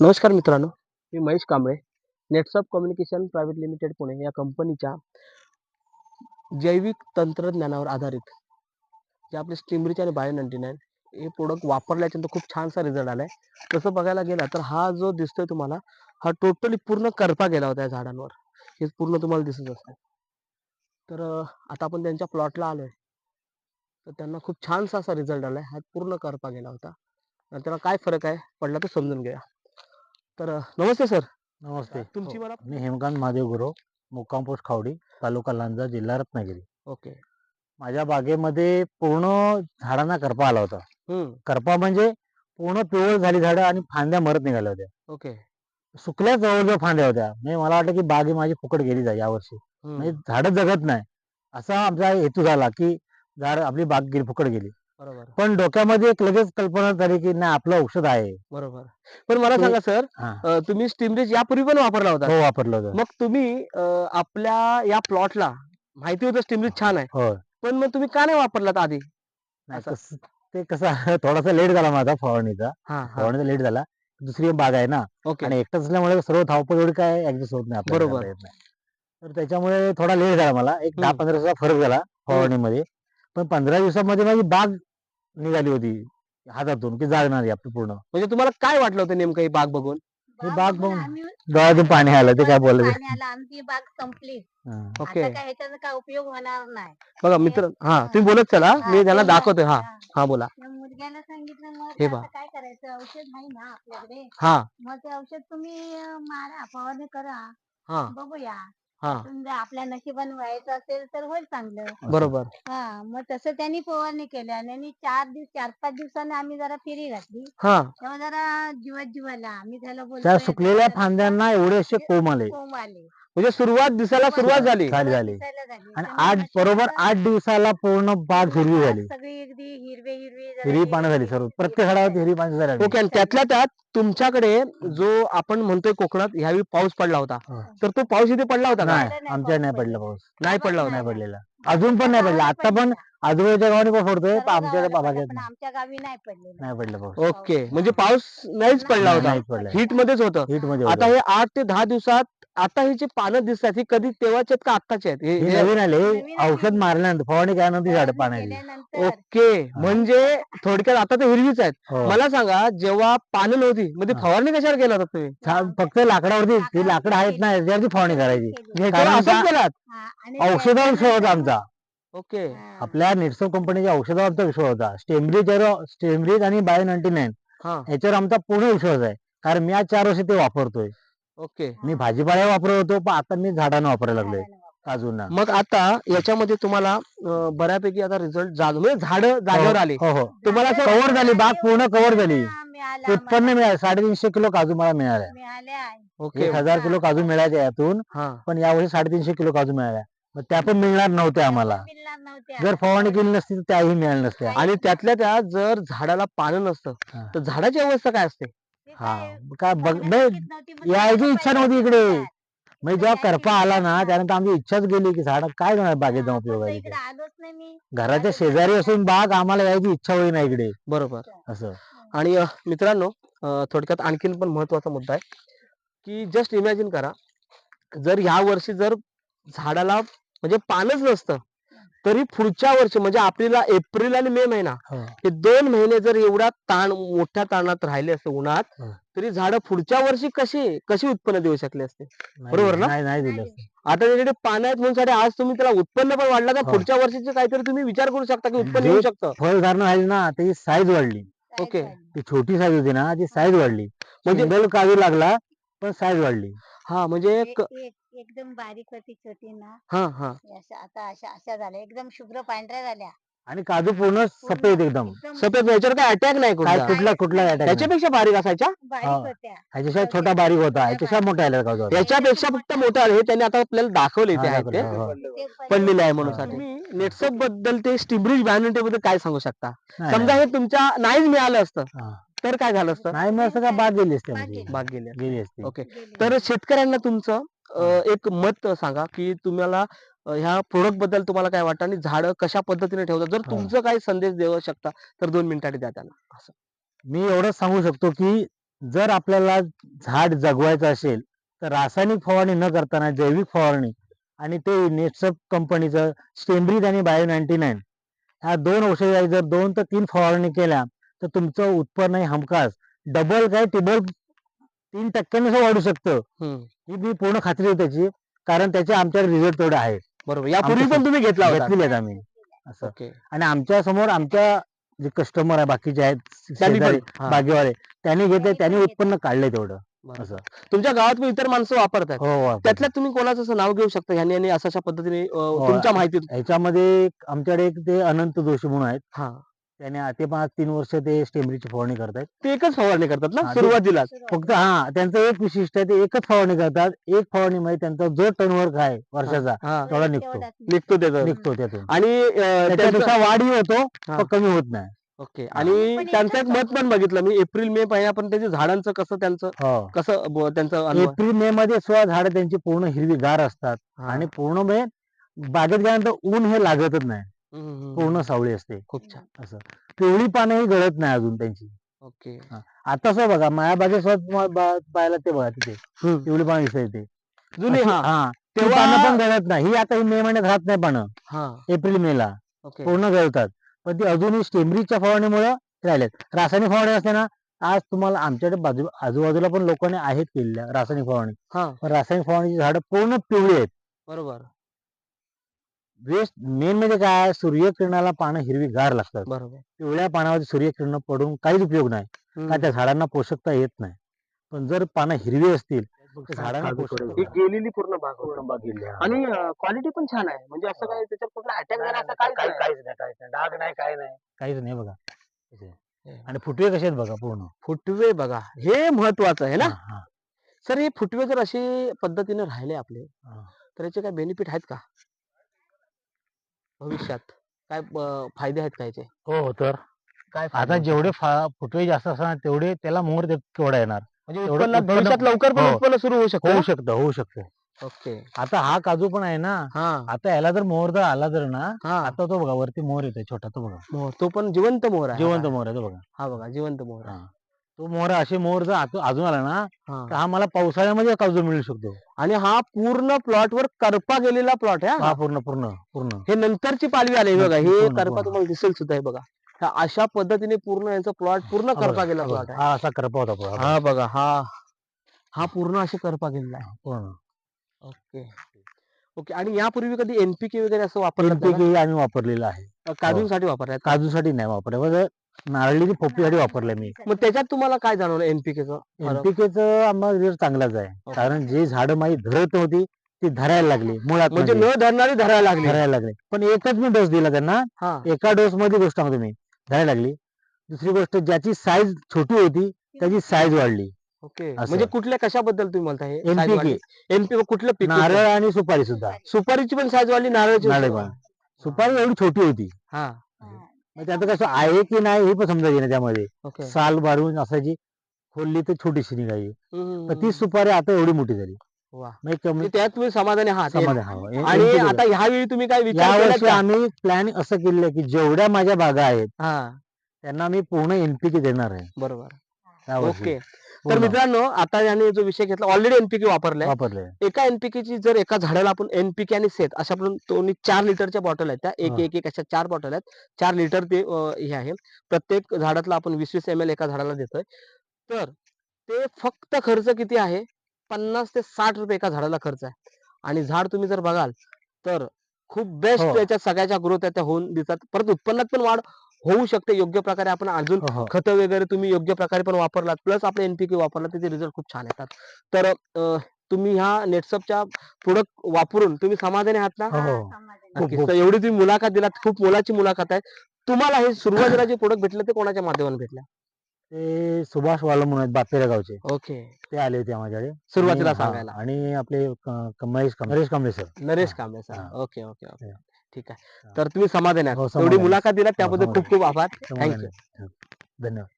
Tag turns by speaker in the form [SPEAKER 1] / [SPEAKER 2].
[SPEAKER 1] नमस्कार मित्रांनो मी Mahesh Kamble Netsurf communication private limited Pune या कंपनीच्या जैविक तंत्रज्ञानावर आधारित जे आपले स्टिमरीच आणि बायो नाईन्टी नाईन हे प्रोडक्ट वापरल्याच्यानंतर खूप छानसा रिझल्ट आला आहे तसं बघायला गेला तर हा जो दिसतोय तुम्हाला हा टोटली पूर्ण करपा गेला होता या झाडांवर. हे पूर्ण तुम्हाला दिसत असतं तर आता आपण त्यांच्या प्लॉटला आलोय. तर त्यांना खूप छानसा असा रिझल्ट आलाय. हा पूर्ण करपा गेला होता. आणि त्याला काय फरक आहे पडला तो समजून घ्या तर नमस्ते सर.
[SPEAKER 2] नमस्ते.
[SPEAKER 1] तुमची
[SPEAKER 2] हो,
[SPEAKER 1] मला
[SPEAKER 2] मी हेमकांत महादेव गुरव मुक्काम पोस्ट खावडी तालुका लांजा जिल्हा रत्नागिरी.
[SPEAKER 1] ओके.
[SPEAKER 2] माझ्या बागेमध्ये पूर्ण झाडांना करपा आला होता. करपा म्हणजे पूर्ण पिवळ झाली झाडं आणि फांद्या मरत निघाल्या होत्या.
[SPEAKER 1] ओके.
[SPEAKER 2] सुकल्या जवळजवळ फांद्या होत्या. म्हणजे मला वाटतं की बाग ही माझी फुकट गेली जाईल यावर्षी. म्हणजे झाडं जगत नाही. असा आमचा हेतू झाला की झाड आपली बाग गेली फुकट गेली.
[SPEAKER 1] बरोबर.
[SPEAKER 2] पण डोक्यामध्ये एक लगेच कल्पना झाली की नाही आपलं औषध आहे.
[SPEAKER 1] बरोबर. पण मला सांगा सर
[SPEAKER 2] हा.
[SPEAKER 1] अं, तुम्ही स्टीमरेज यापूर्वी पण वापरला होता?
[SPEAKER 2] हो वापरलं होतं.
[SPEAKER 1] मग तुम्ही अं, आपल्या या प्लॉटला माहिती होतं स्टीमरेज छान आहे.
[SPEAKER 2] हो
[SPEAKER 1] पण मग तुम्ही का नाही वापरलात आधी?
[SPEAKER 2] नाही
[SPEAKER 1] असं.
[SPEAKER 2] तसं- ते कसं थोडासा लेट झाला माझा फवारणीचा.
[SPEAKER 1] हा हा.
[SPEAKER 2] फवारणीचा लेट झाला. दुसरी बाग आहे ना.
[SPEAKER 1] ओके.
[SPEAKER 2] आणि एकटाच असल्यामुळे सर्व धावपळ एवढी काय ऍडजस्ट होत नाही आपल्याला
[SPEAKER 1] बरोबर.
[SPEAKER 2] करता येत नाही. तर त्याच्यामुळे थोडा लेट झाला मला. एक दहा
[SPEAKER 1] हम्म.
[SPEAKER 2] पंधरा दिवसाचा फरक झाला फवारणीमध्ये. पण पंधरा दिवसामध्ये माझी बाग निघाली होती. हातातून की जागणार आपली पूर्ण.
[SPEAKER 1] म्हणजे तुम्हाला काय वाटलं होतं नेमकं ही बाग बघून?
[SPEAKER 2] हे
[SPEAKER 3] बाग बघून
[SPEAKER 2] डोळ्यातून पाणी आलं ते काय बोलायचं
[SPEAKER 3] पाणी आलं आमची बाग संपली.
[SPEAKER 2] हा.
[SPEAKER 1] ओके.
[SPEAKER 3] आता काय ह्याच्याचा काय उपयोग होणार नाही.
[SPEAKER 1] बघा मित्र हा तुम्ही बोलत चला. मी त्यांना
[SPEAKER 3] ते
[SPEAKER 1] दाखवतोय हा
[SPEAKER 3] हा.
[SPEAKER 1] बोला.
[SPEAKER 3] त्या मुलग्याला सांगितलं मग
[SPEAKER 1] हे
[SPEAKER 3] आता
[SPEAKER 1] पहा.
[SPEAKER 3] काय करायचं? औषध आहे ना आपल्याकडे?
[SPEAKER 1] हा.
[SPEAKER 3] मग ते औषध तुम्ही अं, मारा फवारणी करा.
[SPEAKER 1] हा.
[SPEAKER 3] बघूया.
[SPEAKER 1] हा.
[SPEAKER 3] समजा आपल्या नशिबाने व्हायचं असेल तर होईल चांगलं.
[SPEAKER 1] बरोबर.
[SPEAKER 3] हा मग तसं त्यांनी फवारणी केली आणि यांनी चार दिवस चार पाच दिवसाने आम्ही जरा फेरी घातली.
[SPEAKER 1] हा.
[SPEAKER 3] तेव्हा जरा जीवात जीवाला आम्ही त्याला
[SPEAKER 2] त्या
[SPEAKER 3] बोलतोय
[SPEAKER 2] सुकलेल्या फांद्यांना एवढे असे कोंब आले
[SPEAKER 3] कोंब आले
[SPEAKER 1] म्हणजे सुरुवात दिसायला सुरुवात झाली.
[SPEAKER 2] झाली. आणि आठ बरोबर आठ दिवसाला पूर्ण बाग हिरवी झाली.
[SPEAKER 3] सगळी अगदी हिरवे हिरवी जरा
[SPEAKER 2] हिरवी पानं झाली सर्व. प्रत्येक झाडावरती हिरवी पानं झाली.
[SPEAKER 1] ओके आणि त्यातल्या त्यात तुमच्याकडे जो आपण म्हणतोय कोकणात ह्यावेळी पाऊस पडला होता.
[SPEAKER 2] हा.
[SPEAKER 1] तर तो पाऊस इथे पडला होता का?
[SPEAKER 2] नाही
[SPEAKER 3] नाही
[SPEAKER 2] आमच्या नाही पडला पाऊस.
[SPEAKER 1] नाही पडला होता.
[SPEAKER 2] नाही
[SPEAKER 3] नाही.
[SPEAKER 2] पडलेला अजून पण नाही पडला. आता पण आजूबाजूच्या गावाने पाऊस पडतोय. पण
[SPEAKER 3] पडला, पण आमच्या गावी नाही पडलेला.
[SPEAKER 2] नाही पडला पाऊस.
[SPEAKER 1] ओके म्हणजे पाऊस नाहीच पडला
[SPEAKER 2] नाही,
[SPEAKER 1] होता.
[SPEAKER 2] पडला.
[SPEAKER 1] हिट मध्येच होतं.
[SPEAKER 2] हिटमध्ये
[SPEAKER 1] आता
[SPEAKER 2] होतं.
[SPEAKER 1] हे आठ ते दहा दिवसात आता ही जी पानं दिसतात ही कधी तेव्हाचे आहेत का आत्ताचे आहेत? हे-
[SPEAKER 2] हे
[SPEAKER 1] हे-
[SPEAKER 2] नवीन आले
[SPEAKER 3] नवीन आली.
[SPEAKER 2] औषध मारल्यानंतर फवारणी केल्यानंतर झाड पाण्याची
[SPEAKER 3] केल्यानंतर.
[SPEAKER 1] ओके. म्हणजे थोडक्यात आता ते हिरवीच आहेत.
[SPEAKER 2] हो.
[SPEAKER 1] मला सांगा जेव्हा पानं नव्हती म्हणजे
[SPEAKER 2] हा.
[SPEAKER 1] फवारणी कशावर केला होता तुम्ही?
[SPEAKER 2] छान फक्त लाकडावरती ती लाकडं आहेत ना याच्यावरती फवारणी करायची.
[SPEAKER 1] ह्याच्यावर
[SPEAKER 2] कारण
[SPEAKER 1] असंच
[SPEAKER 2] का-
[SPEAKER 1] केलात?
[SPEAKER 3] हा, आणि ते
[SPEAKER 2] औषधावर विश्वास होता आमचा
[SPEAKER 1] ओके.
[SPEAKER 3] हा.
[SPEAKER 2] आपल्या निरसो कंपनीच्या औषधावरचा विश्वास होता. स्टेमरीजवर स्टेमरीज आणि बायो नाईन्टी नाईन
[SPEAKER 1] हा.
[SPEAKER 2] याच्यावर आमचा पूर्ण विश्वास आहे. कारण मी आज चार वर्ष ते वापरतोय.
[SPEAKER 1] ओके
[SPEAKER 2] मी भाजीपाला वापरत होतो पण आता मी झाडांना वापरायला लागलोय. काजूंना
[SPEAKER 1] मग आता याच्यामध्ये तुम्हाला अं, बऱ्यापैकी आता रिझल्ट जाणून म्हणजे झाड जागेवर आली
[SPEAKER 2] हो हो
[SPEAKER 1] तुम्हाला असं
[SPEAKER 2] cover झाली, बाग पूर्ण cover झाली.
[SPEAKER 3] हा, मिळालं
[SPEAKER 2] उत्पन्न. मिळालं साडेतीनशे किलो काजू मला मिळाल्या
[SPEAKER 3] मिळाले आहे.
[SPEAKER 1] ओके
[SPEAKER 2] एक हजार किलो काजू मिळायचे यातून
[SPEAKER 1] हा
[SPEAKER 2] पण यावर्षी साडेतीनशे किलो काजू मिळाल्या मग त्या पण मिळणार नव्हत्या आम्हाला
[SPEAKER 3] मिळणार नव्हत्या.
[SPEAKER 2] जर फवारणी केली नसती तर त्याही मिळाल्या नसत्या
[SPEAKER 1] आणि त्यातल्या त्यात जर झाडाला पानं नसतं
[SPEAKER 2] हा.
[SPEAKER 1] तर झाडाची अवस्था काय असते
[SPEAKER 2] हा
[SPEAKER 3] काय
[SPEAKER 2] काय बघ नाही,
[SPEAKER 3] नव्हती, पण
[SPEAKER 2] यायची इच्छा नव्हती इकडे. म्हणजे जेव्हा करपा आला ना त्यानंतर आमची इच्छाच गेली की झाड काय करणार बागेत जाऊन
[SPEAKER 3] हा,
[SPEAKER 2] उपयोग आहे
[SPEAKER 3] इकडे
[SPEAKER 2] तिथे.
[SPEAKER 3] आलोच नाही मी.
[SPEAKER 2] घराच्या
[SPEAKER 3] आलोच
[SPEAKER 2] शेजारी. असून बाग आम्हाला यायची इच्छा होईना इकडे.
[SPEAKER 1] बरोबर.
[SPEAKER 2] असं.
[SPEAKER 1] आणि अं, मित्रांनो अं, थोडक्यात आणखीन पण महत्त्वाचा मुद्दा आहे की जस्ट इमॅजिन करा जर ह्या वर्षी जर झाडाला म्हणजे पानच नसतं तरी पुढच्या वर्षी म्हणजे आपल्याला एप्रिल आणि मे महिना
[SPEAKER 2] हो.
[SPEAKER 1] दोन महिने जर एवढा ताण मोठ्या ताणात राहिले असते उन्हात. तरी झाडं पुढच्या वर्षी कशी कशी उत्पन्न देऊ शकले असते बरोबर ना?
[SPEAKER 2] नाही नाही दिलं.
[SPEAKER 1] आता त्याच्याकडे पानं आहेत म्हणून साठी आज तुम्ही त्याला उत्पन्न पण वाढला तर. पुढच्या वर्षीचे काहीतरी तुम्ही विचार करू शकता की उत्पन्न येऊ शकतं
[SPEAKER 2] फळधारणा व्हायची ना त्याची साईज वाढली
[SPEAKER 1] ओके.
[SPEAKER 2] ती छोटी साईज होती ना ती साईज वाढली
[SPEAKER 1] म्हणजे
[SPEAKER 2] काजू लागला पण साईज वाढली
[SPEAKER 1] हा म्हणजे
[SPEAKER 3] एकदम बारीक होती छोटी ना.
[SPEAKER 1] हा हा.
[SPEAKER 3] हे अशा आता अशा अशा झाल्या. एकदम शुभ्र पांढऱ्या झाल्या.
[SPEAKER 2] आणि काजू पूर्ण सफेद एकदम.
[SPEAKER 1] सफेद याच्यावर काय अटॅक नाही
[SPEAKER 2] काय
[SPEAKER 1] कुठला
[SPEAKER 2] कुठला कुठला attack नाही.
[SPEAKER 1] त्याच्यापेक्षा बारीक असायच्या?
[SPEAKER 3] बारीक
[SPEAKER 2] हा.
[SPEAKER 3] होत्या.
[SPEAKER 2] छोटा बारीक होता. ह्याच्याशिवाय मोठा आला काजू आता.
[SPEAKER 1] याच्यापेक्षा फक्त मोठं आहे. हे त्यांनी आता आपल्याला दाखवले इथे
[SPEAKER 2] हा,
[SPEAKER 1] आहेत ते.
[SPEAKER 2] दाखवलं, हो.
[SPEAKER 3] ते पहिले-
[SPEAKER 1] पडलेले आहे म्हणून. साठी तुम्ही नेटसपबद्दल ते स्टिब्रिज बॅनटे बद्दल काय सांगू शकता?
[SPEAKER 2] नाही,
[SPEAKER 1] समजा हे तुमच्या नाहीच मिळालं असतं.
[SPEAKER 2] हा.
[SPEAKER 1] तर काय झालं असतं?
[SPEAKER 2] नाही मग असं का? बाग गेली असते
[SPEAKER 3] बाग
[SPEAKER 2] आमची.
[SPEAKER 3] गेली.
[SPEAKER 1] बाग गेले
[SPEAKER 2] गेली असते.
[SPEAKER 1] ओके.
[SPEAKER 3] गेली.
[SPEAKER 1] तर शेतकऱ्यांना तुमचं एक मत सांगा की तुम्हाला ह्या प्रोडक्टबद्दल तुम्हाला काय वाटतं आणि झाडं कशा पद्धतीने ठेवतात? जर. तुमचं काही संदेश देऊ शकता तर दोन मिनिटांनी द्या त्यांना. असं.
[SPEAKER 2] मी एवढंच सांगू शकतो की जर आपल्याला झाड जगवायचं असेल तर रासायनिक फवारणी न करताना जैविक फवारणी आणि ते नेटसप कंपनीचं स्टेमब्रीज आणि बायो नाईन्टी नाईन ह्या दोन औषधी जर दोन ते तीन फवारणी केल्या तर तुमचं उत्पन्न हमखास डबल काय टिबल तीन टक्क्यांनी असं वाढू शकतं.
[SPEAKER 1] हम्म.
[SPEAKER 2] ही मी पूर्ण खात्री आहे त्याची. कारण त्याचे आमच्याकडे रिझल्ट तेवढे आहेत.
[SPEAKER 1] बरोबर. यापूर्वी पण तुम्ही घेतला होता.
[SPEAKER 2] घेतलेले आहेत आम्ही. असं.
[SPEAKER 1] ओके.
[SPEAKER 2] आणि आमच्यासमोर आमच्या जे कस्टमर आहे बाकीचे आहेत
[SPEAKER 1] त्यांनी पण
[SPEAKER 2] शेजारी,
[SPEAKER 1] हा,
[SPEAKER 2] बागेवाले त्यांनी घेतले त्यांनी उत्पन्न काढले तेवढं.
[SPEAKER 1] बरोबर.
[SPEAKER 2] असं.
[SPEAKER 1] तुमच्या गावात पण इतर माणसं वापरतात.
[SPEAKER 2] हो हो
[SPEAKER 1] त्यातल्या तुम्ही कोणाचं असं नाव घेऊ शकता? ह्यांनी यांनी अशा अशा पद्धतीने अं, तुमच्या माहितीत
[SPEAKER 2] ह्याच्यामध्ये एक- आमच्याकडे एक ते अनंत जोशी म्हणून आहेत.
[SPEAKER 1] हा.
[SPEAKER 2] त्याने आ- ते आज तीन वर्ष ते स्टेमरीची फवारणी करतायत.
[SPEAKER 1] ते एकच फवारणी करतात ना?
[SPEAKER 2] हा, ते-
[SPEAKER 1] सुरुवातीला?
[SPEAKER 2] फक्त हा त्यांचं एक विशिष्ट आहे ते एकच फवारणी करतात. एक फवारणीमध्ये त्यांचा जो टर्नवर्क आहे वर्षाचा
[SPEAKER 1] हा
[SPEAKER 2] तेवढा निघतो.
[SPEAKER 1] निघतो त्याचं.
[SPEAKER 2] निघतो त्यातून.
[SPEAKER 1] आणि अं, त्यांचं-
[SPEAKER 2] त्याच्यापेक्षा वाढही होतो
[SPEAKER 1] हा.
[SPEAKER 2] पण कमी होत नाही.
[SPEAKER 1] ओके. आणि
[SPEAKER 3] पण
[SPEAKER 1] त्यांचं एक मत पण बघितलं मी एप्रिल मे महिन्यापर्यंत त्याच्या झाडांचं कसं त्यांचं
[SPEAKER 2] हो.
[SPEAKER 1] कसं ब- त्यांचं अनुभव
[SPEAKER 2] एप्रिल मे मध्ये सुद्धा झाडं त्यांची पूर्ण हिरवीगार असतात.
[SPEAKER 1] हा.
[SPEAKER 2] आणि पूर्ण म्हणजे बागेत गेल्यानंतर ऊन हे लागतच नाही. पूर्ण सावळी असते
[SPEAKER 1] खूप छान
[SPEAKER 2] असं. पिवळी पानंही गळत नाही अजून त्यांची.
[SPEAKER 1] ओके.
[SPEAKER 2] आता असं बघा माया बागेसोबत पाहायला ते बघा तिथे. पिवळी पानं दिसत ते.
[SPEAKER 1] जुनी हा.
[SPEAKER 2] ती
[SPEAKER 1] तेव्हा-
[SPEAKER 2] पानं पण गळत नाही. ही आता ही मे महिन्यात राहत नाही पानं. एप्रिल मे ला. पूर्ण गळतात. पण ती अजूनही स्टेमरीच्या फवारणीमुळे राहिलेत रासायनिक फवारणी असते ना आज तुम्हाला आमच्याकडे बाजू आजूबाजूला पण लोकांनी आहेत केलेल्या रासायनिक फवारणी. पण रासायनिक फवारणीची झाडं पूर्ण पिवळी आहेत.
[SPEAKER 1] बरोबर.
[SPEAKER 2] वेस्ट मेन म्हणजे काय सूर्यकिरणाला पानं हिरवी गार लागतात.
[SPEAKER 1] बरोबर.
[SPEAKER 2] पिवळ्या पानावरती सूर्यकिरण पडून काहीच उपयोग नाही. का त्या झाडांना पोषकता येत नाही. पण जर पानं हिरवी असतील तर झाडांना पोषकता
[SPEAKER 1] ही गेलेली पूर्ण भाग
[SPEAKER 2] गेली.
[SPEAKER 1] आणि क्वालिटी पण छान आहे. म्हणजे असं काय त्याच्यात कुठला अटॅक झाला असं
[SPEAKER 2] काही-
[SPEAKER 1] नाही.
[SPEAKER 2] काहीच नाही काहीच नाही. डाग नाही काय नाही. काहीच नाही बघा. इथे. आणि फुटवे कसे आहेत बघा पूर्ण?
[SPEAKER 1] फुटवे बघा. हे महत्वाचं आहे ना?
[SPEAKER 2] हा, हा,
[SPEAKER 1] सर हे फुटवे जर असे पद्धतीने राहिले आपले
[SPEAKER 2] हा.
[SPEAKER 1] तर याचे काय बेनिफिट आहेत का? भविष्यात काय अं, फायदे आहेत का याचे
[SPEAKER 2] हो हो तर
[SPEAKER 1] काय फायदे
[SPEAKER 2] आता? जेवढे फुटवे जास्त असणार तेवढे त्याला मोहर ते- केवढा येणार
[SPEAKER 1] म्हणजे
[SPEAKER 2] उत्पन्न-
[SPEAKER 1] भविष्यात लवकर पण
[SPEAKER 2] हो.
[SPEAKER 1] उत्पन्न सुरू होऊ शकतं
[SPEAKER 2] होऊ? शकतं होऊ शकतं
[SPEAKER 1] ओके
[SPEAKER 2] आता हा काजू पण आहे ना
[SPEAKER 1] हा
[SPEAKER 2] आता याला जर मोहर जर आला जर ना
[SPEAKER 1] हा
[SPEAKER 2] आता तो बघा वरती मोहर येतोय छोटा तो बघा
[SPEAKER 1] मोहर तो पण जिवंत मोहर आहे
[SPEAKER 2] जिवंत मोहर आहे तो बघा
[SPEAKER 1] हा बघा जिवंत मोहर आहे.
[SPEAKER 2] हा. तो मोहर असे मोहर जर आतू- अजून आला ना
[SPEAKER 1] हा.
[SPEAKER 2] तर हा मला पावसाळ्यामध्ये काजू मिळू शकतो
[SPEAKER 1] आणि हा पूर्ण प्लॉट वर करपा गेलेला प्लॉट आहे
[SPEAKER 2] हा
[SPEAKER 1] हा.
[SPEAKER 2] पूर्ण पूर्ण पूर्ण
[SPEAKER 1] हे नंतरची पालवी आली बघा हे
[SPEAKER 2] पूर्ण,
[SPEAKER 1] करपा
[SPEAKER 2] पूर्ण.
[SPEAKER 1] तुम्हाला दिसेल सुद्धा हे बघा अशा पद्धतीने पूर्ण यांचा प्लॉट पूर्ण
[SPEAKER 2] हा
[SPEAKER 1] करपा
[SPEAKER 2] बघा,
[SPEAKER 1] गेला
[SPEAKER 2] हा
[SPEAKER 1] प्लॉट
[SPEAKER 2] बघा.
[SPEAKER 1] आहे
[SPEAKER 2] हा असा करपा होता.
[SPEAKER 1] हा बघा हा हा पूर्ण असे करपा गेलेला आहे
[SPEAKER 2] पूर्ण
[SPEAKER 1] ओके ओके आणि यापूर्वी कधी एनपीके वगैरे असं वापरलं होतं
[SPEAKER 2] NPK आम्ही वापरलेलं आहे?
[SPEAKER 1] काजूसाठी वापरलं
[SPEAKER 2] काजूसाठी नाही वापरलं फक्त नारळी पोपटीसाठी वापरलंय मी.
[SPEAKER 1] मग त्याच्यात तुम्हाला काय जाणवलं? एनपीकेचं
[SPEAKER 2] एनपीकेच आम्हाला रिझल्ट चांगलाच आहे. कारण जे झाडं माझी धरत नव्हती ती धरायला लागली मुळात
[SPEAKER 1] म्हणजे
[SPEAKER 2] म्हणजे
[SPEAKER 1] न धरणारी धरायला लागली.
[SPEAKER 2] धरायला लागले. पण एकच मी डोस दिला त्यांना.
[SPEAKER 1] हा.
[SPEAKER 2] एका डोस मध्ये गोष्ट सांगतो मी. धरायला लागली. दुसरी गोष्ट ज्याची साईज छोटी होती त्याची साईज वाढली.
[SPEAKER 1] ओके.
[SPEAKER 2] असं.
[SPEAKER 1] म्हणजे कुठल्या कशाबद्दल तुम्ही म्हणता हे
[SPEAKER 2] एनपीके
[SPEAKER 1] एनपीके कुठलं पीक
[SPEAKER 2] नारळ आणि सुपारी सुद्धा.
[SPEAKER 1] सुपारीची पण साईज वाढली नारळाची.
[SPEAKER 2] सुपारी एवढी छोटी होती.
[SPEAKER 1] हा.
[SPEAKER 2] मग त्याचं कसं आहे की नाही हे पण समजायचे ना त्यामध्ये
[SPEAKER 1] ओके
[SPEAKER 2] साल भरून असायची खोलली तर छोटीशी निघाली
[SPEAKER 1] हम्म,
[SPEAKER 2] पण ती सुपारी आता एवढी मोठी झाली
[SPEAKER 1] वा.
[SPEAKER 2] मग कमी
[SPEAKER 1] म्हणजे त्यात तुम्ही समाधानी आहात
[SPEAKER 2] समाधान हवं. हे-
[SPEAKER 1] आणि
[SPEAKER 2] हे केलं.
[SPEAKER 1] आता ह्यावेळी तुम्ही काय विचार केलात का?
[SPEAKER 2] आम्ही प्लॅन असं केलेलं आहे की जेवढ्या माझ्या बागा आहेत
[SPEAKER 1] हा
[SPEAKER 2] त्यांना मी पूर्ण एनपीके देणार आहे
[SPEAKER 1] बरोबर
[SPEAKER 2] यावर्षी.
[SPEAKER 1] ओके तर
[SPEAKER 2] पूर्ण
[SPEAKER 1] मित्रांनो आता याने जो विषय घेतला ऑलरेडी एनपीके वापरलाय
[SPEAKER 2] वापरले.
[SPEAKER 1] एका NPK ची जर एका झाडाला आपण एनपीके आणि सेट अशा आपण दोन्ही चार लिटरच्या बॉटल आहेत त्या एक
[SPEAKER 2] हा.
[SPEAKER 1] एक एक अशा चार बॉटल आहेत. चार लिटर ते हे आहे. प्रत्येक झाडातला आपण वीस वीस एम एल एका झाडाला देतोय. तर ते फक्त खर्च किती आहे? पन्नास ते साठ रुपये एका झाडाला खर्च आहे. आणि झाड तुम्ही जर बघाल तर खूप बेस्ट
[SPEAKER 2] हो.
[SPEAKER 1] त्याच्यात सगळ्याच्या ग्रोथ त्या होऊन दिसतात परत उत्पन्नात पण वाढ होऊ शकते योग्य प्रकारे आपण अजून. खतं वगैरे तुम्ही योग्य प्रकारे पण वापरलात प्लस आपले एनपीके वापरला त्याचे रिझल्ट खूप छान येतात. तर तुम्ही ह्या नेटसपच्या प्रोडक्ट वापरून तुम्ही समाधानी आहात ना?
[SPEAKER 2] हो, हो.
[SPEAKER 1] एवढी तुम्ही मुलाखत दिलात खूप मोलाची मुलाखत आहे. तुम्हाला हे सुरुवातीला जे प्रोडक्ट भेटले ते कोणाच्या माध्यमातून भेटले?
[SPEAKER 2] ते सुभाष वाला म्हणून आहेत बापेरा गावचे.
[SPEAKER 1] ओके
[SPEAKER 2] ते आले होते माझ्याकडे
[SPEAKER 1] सुरुवातीला
[SPEAKER 2] आणि- हा,
[SPEAKER 1] सांगायला.
[SPEAKER 2] आणि आपले क- क- महेश कांबळे- नरेश कांबळे सर.
[SPEAKER 1] नरेश
[SPEAKER 2] हा,
[SPEAKER 1] Kamble sir. Okay okay okay. ठीक आहे
[SPEAKER 2] हा.
[SPEAKER 1] तर तुम्ही समाधानी
[SPEAKER 2] हो,
[SPEAKER 1] आहात
[SPEAKER 2] समाधानी
[SPEAKER 1] एवढी
[SPEAKER 2] आहे.
[SPEAKER 1] मुलाखत दिलात
[SPEAKER 2] हो,
[SPEAKER 1] त्याबद्दल खूप
[SPEAKER 2] समाधानी
[SPEAKER 1] खूप आभार
[SPEAKER 2] समाधानी
[SPEAKER 1] थँक्यू
[SPEAKER 2] आहे. धन्यवाद